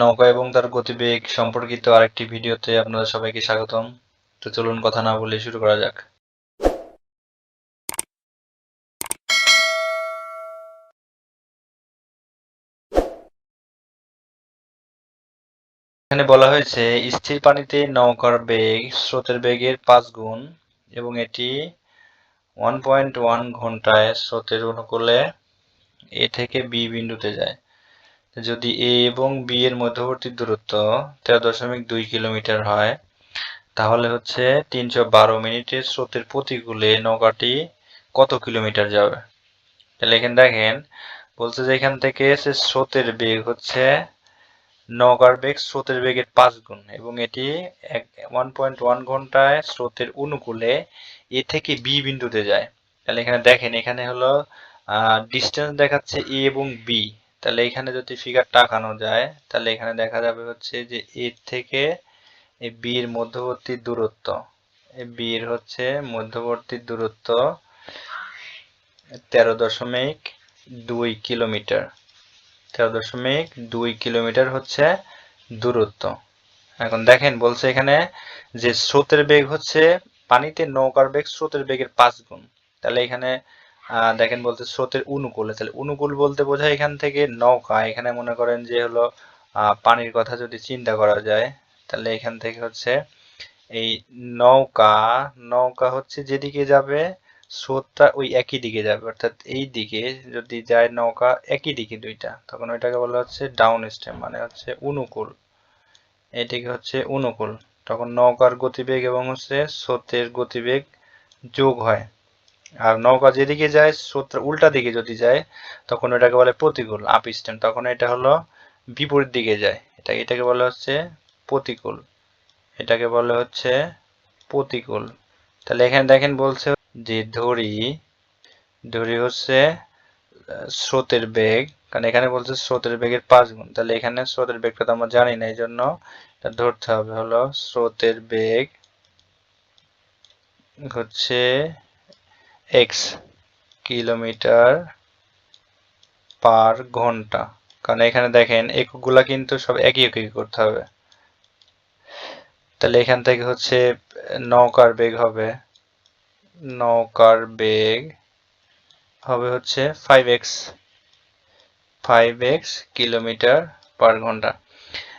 নৌকা এবং তার গতিবেগ সম্পর্কিত আরেকটি ভিডিওতে আপনাদের সবাইকে স্বাগতম। তো চলুন কথা না বলে শুরু করা যাক। এখানে বলা হয়েছে, স্থির পানিতে নৌকার বেগ, স্রোতের বেগের পাঁচ গুণ এবং এটি ওয়ান পয়েন্ট ওয়ান ঘন্টায় স্রোতের অনুকূলে এ থেকে বি বিন্দুতে যায়। যদি এ এবং বি এর মধ্যবর্তী দূরত্ব তেরো দশমিক দুই কিলোমিটার হয়, তাহলে হচ্ছে তিনশো বারো মিনিটের স্রোতের প্রতিকূলে নৌকাটি কত কিলোমিটার যাবে? তাহলে এখানে দেখেন, বলছে যে এখান থেকে সে স্রোতের বেগ হচ্ছে, নৌকার বেগ স্রোতের বেগের পাঁচ গুণ, এবং এটি ওয়ান পয়েন্ট ওয়ান ঘন্টায় স্রোতের অনুকূলে এ থেকে বি বিন্দুতে যায়। তাহলে এখানে দেখেন, এখানে হলো ডিস্টেন্স দেখাচ্ছে এ এবং বি তাহলে এখানে যদি ফিগারটা আঁকানো যায়, তাহলে এখানে দেখা যাবে হচ্ছে যে এ থেকে এই বি এর মধ্যবর্তী দূরত্ব। বি এর হচ্ছে মধ্যবর্তী দূরত্ব তেরো দশমিক দুই কিলোমিটার। তেরো দশমিক দুই কিলোমিটার হচ্ছে দূরত্ব। এখন দেখেন, বলছে এখানে যে স্রোতের বেগ হচ্ছে পানিতে নৌকার বেগ স্রোতের বেগের পাঁচ গুণ। তাহলে এখানে দেখেন বলতে স্রোতের অনুকূলে। তাহলে অনুকূল বলতে বোঝায় এখান থেকে নৌকা। এখানে মনে করেন যে হলো পানির কথা যদি চিন্তা করা যায়, তাহলে এখান থেকে হচ্ছে এই নৌকা নৌকা হচ্ছে যেদিকে যাবে, স্রোতটা ওই একই দিকে যাবে। অর্থাৎ এই দিকে যদি যায় নৌকা, একই দিকে দুইটা। তখন ওইটাকে বলা হচ্ছে ডাউন স্টেম মানে হচ্ছে অনুকূল। এটিকে হচ্ছে অনুকূল। তখন নৌকার গতিবেগ এবং হচ্ছে স্রোতের গতিবেগ যোগ হয়। আর নৌকা যেদিকে যায় স্রোতটা উল্টা দিকে যদি যায়, তখন ওটাকে বলে প্রতিকূল আপ তখন এটা হলো বিপরীত দিকে যায়। এটা, এটাকে বলে হচ্ছে প্রতিকূল। এটাকে বলে হচ্ছে প্রতিকূল। তাহলে এখানে দেখেন বলছে যে ধরি ধরি হচ্ছে স্রোতের বেগ। কারণ এখানে বলছে স্রোতের বেগের পাঁচ গুণ। তাহলে এখানে স্রোতের বেগটা তো আমরা জানি না এই জন্য এটা ধরতে হবে হলো স্রোতের বেগ হচ্ছে এক্স কিলোমিটার পার ঘণ্টা। কারণ এখানে দেখেন, এককগুলা কিন্তু সব একই একই করতে হবে। তাহলে এখান থেকে হচ্ছে নৌকার বেগ হবে, নৌকার বেগ হবে হচ্ছে five x five x kilometre per ঘণ্টা।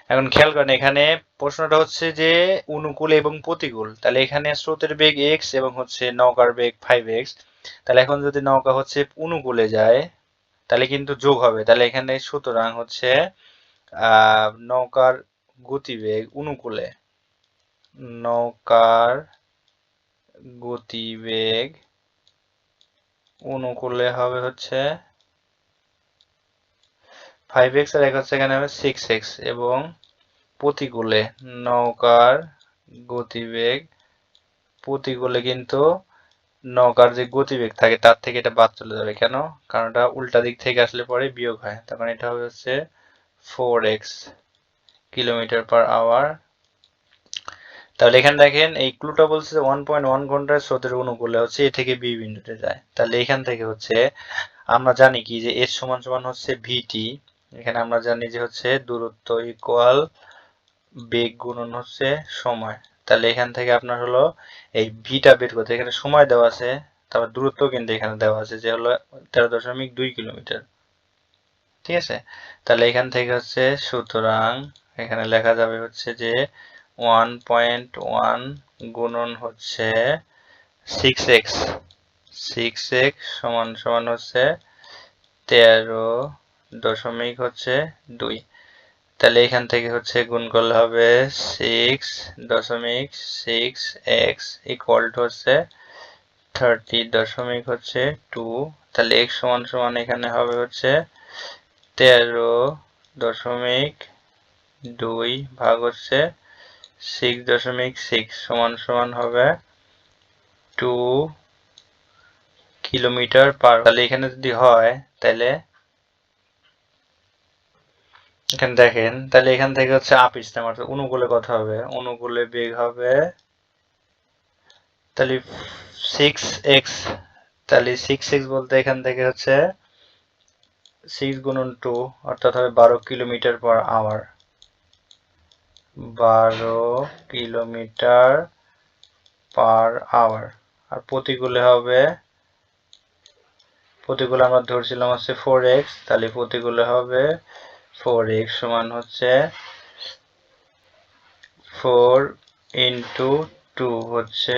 এখন খেয়াল করেন, এখানে প্রশ্নটা হচ্ছে যে অনুকূল এবং প্রতিকূল। তাহলে এখানে স্রোতের বেগ এক্স এবং হচ্ছে নৌকার বেগ ফাইভ এক্স তাহলে এখন যদি নৌকা হচ্ছে অনুকূলে যায়, তাহলে কিন্তু যোগ হবে। তাহলে এখানে সুতরাং হচ্ছে নৌকার গতিবেগ অনুকূলে। নৌকার গতিবেগ অনুকূলে হবে হচ্ছে ফাইভ এক্স আর এক হচ্ছে এখানে হবে সিক্স এক্স এবং প্রতিকূলে নৌকার গতিবেগ, প্রতিকূলে কিন্তু নৌকার যে গতিবেগ থাকে তার থেকে এটা বাদ চলে যাবে। কেন? কারণ এটা উল্টা দিক থেকে আসলে পরে বিয়োগ হয়। তখন এটা হবে হচ্ছে four x kilometre per hour তাহলে এখানে দেখেন, এই ক্লুটা বলছে ওয়ান পয়েন্ট ওয়ান ঘন্টায় স্রোতের অনুকূলে হচ্ছে এ থেকে বি বিন্দুতে যায়। তাহলে এখান থেকে হচ্ছে আমরা জানি কি? যে এর সমান সমান হচ্ছে ভিটি এখানে আমরা জানি যে হচ্ছে দূরত্ব ইকুয়াল বেগ গুণন হচ্ছে সময়। তাহলে এখান থেকে আপনার হলো এই ভিটা বের করতে, এখানে সময় দেওয়া আছে, তারপর দূরত্ব কিন্তু এখানে দেওয়া আছে, যে হলো তেরো দশমিক দুই কিলোমিটার। ঠিক আছে? তাহলে এখান থেকে হচ্ছে সুতরাং এখানে লেখা যাবে হচ্ছে যে ওয়ান পয়েন্ট ওয়ান গুণন হচ্ছে সিক্স এক্স সিক্স এক্স সমান সমান হচ্ছে তেরো দশমিক হচ্ছে দুই। তাহলে এখান থেকে হচ্ছে গুণ করলে হবে সিক্স দশমিক সিক্স এক্স ইকুয়াল টু হচ্ছে থার্টি দশমিক হচ্ছে টু তাহলে এক্স সমান সমান এখানে হবে হচ্ছে তেরো দশমিক দুই ভাগ হচ্ছে সিক্স দশমিক সিক্স সমান সমান হবে টু কিলোমিটার পার তাহলে এখানে যদি হয়, তাহলে এখানে দেখেন, তাহলে এখান থেকে হচ্ছে আপ স্টেম অর্থাৎ অনুকূলে কথা হবে? অনুকূলে বেগ হবে, তাহলে সিক্স এক্স তাহলে সিক্স এক্স বলতে এখান থেকে হচ্ছে সিক্স গুণন টু অর্থাৎ হবে বারো কিলোমিটার পার আওয়ার বারো কিলোমিটার পার আওয়ার আর প্রতিকূলে হবে, প্রতিকূলে আমরা ধরছিলাম হচ্ছে ফোর এক্স তাহলে প্রতিকূলে হবে ফোর এক্স সমান হচ্ছে ফোর ইন্টু টু হচ্ছে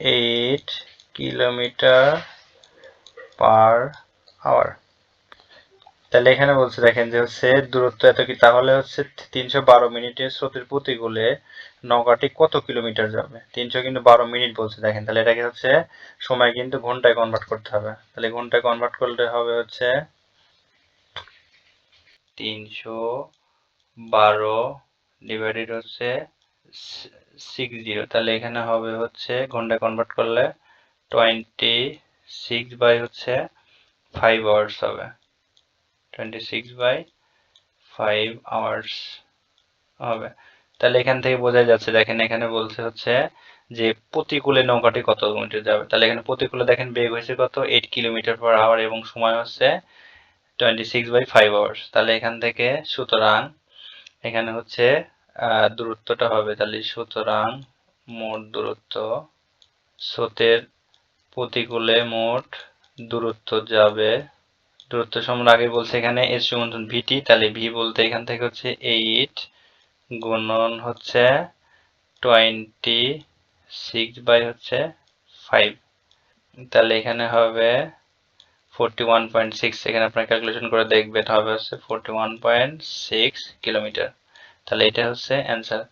এইট কিলোমিটার পার আওয়ার তাহলে এখানে বলছে, দেখেন যে হচ্ছে দূরত্ব এত কি, তাহলে হচ্ছে তিনশো বারো মিনিটে স্রোতের প্রতিকূলে নৌকাটি কত কিলোমিটার যাবে? তিনশো কিন্তু বারো মিনিট বলছে, দেখেন তাহলে এটাকে হচ্ছে সময় কিন্তু ঘন্টায় কনভার্ট করতে হবে। তাহলে ঘন্টায় কনভার্ট করলে হবে হচ্ছে তিনশো বারো ডিভাইডেড হচ্ছে সিক্স জিরো তাহলে এখানে হবে হচ্ছে ঘন্টায় কনভার্ট করলে টোয়েন্টি সিক্স বাই হচ্ছে ফাইভ আওয়ার্স হবে। Twenty six by five hours হবে। তাহলে এখান থেকে বোঝা যাচ্ছে, দেখেন এখানে বলছে হচ্ছে যে প্রতিকূলে নৌকাটি কত কিলোমিটার যাবে। তাহলে এখানে প্রতিকূলে দেখেন বেগ হয়েছে কত? এইট কিলোমিটার পার আওয়ার এবং সময় হচ্ছে twenty six by five hours তাহলে এখান থেকে সুতরাং এখানে হচ্ছে দূরত্বটা হবে তাহলে সুতরাং মোট দূরত্ব স্রোতের প্রতিকূলে মোট দূরত্ব যাবে। দূরত্ব সম্বন্ধে আগে বলছে এখানে এস সমান ভিটি তাহলে ভি বলতে এখান থেকে হচ্ছে এইট গুণন হচ্ছে টোয়েন্টি সিক্স বাই হচ্ছে ফাইভ তাহলে এখানে হবে ফোরটি ওয়ান পয়েন্ট সিক্স এখানে আপনার ক্যালকুলেশন করে দেখবেন হবে হচ্ছে forty one point six kilometre তাহলে এটা হচ্ছে অ্যান্সার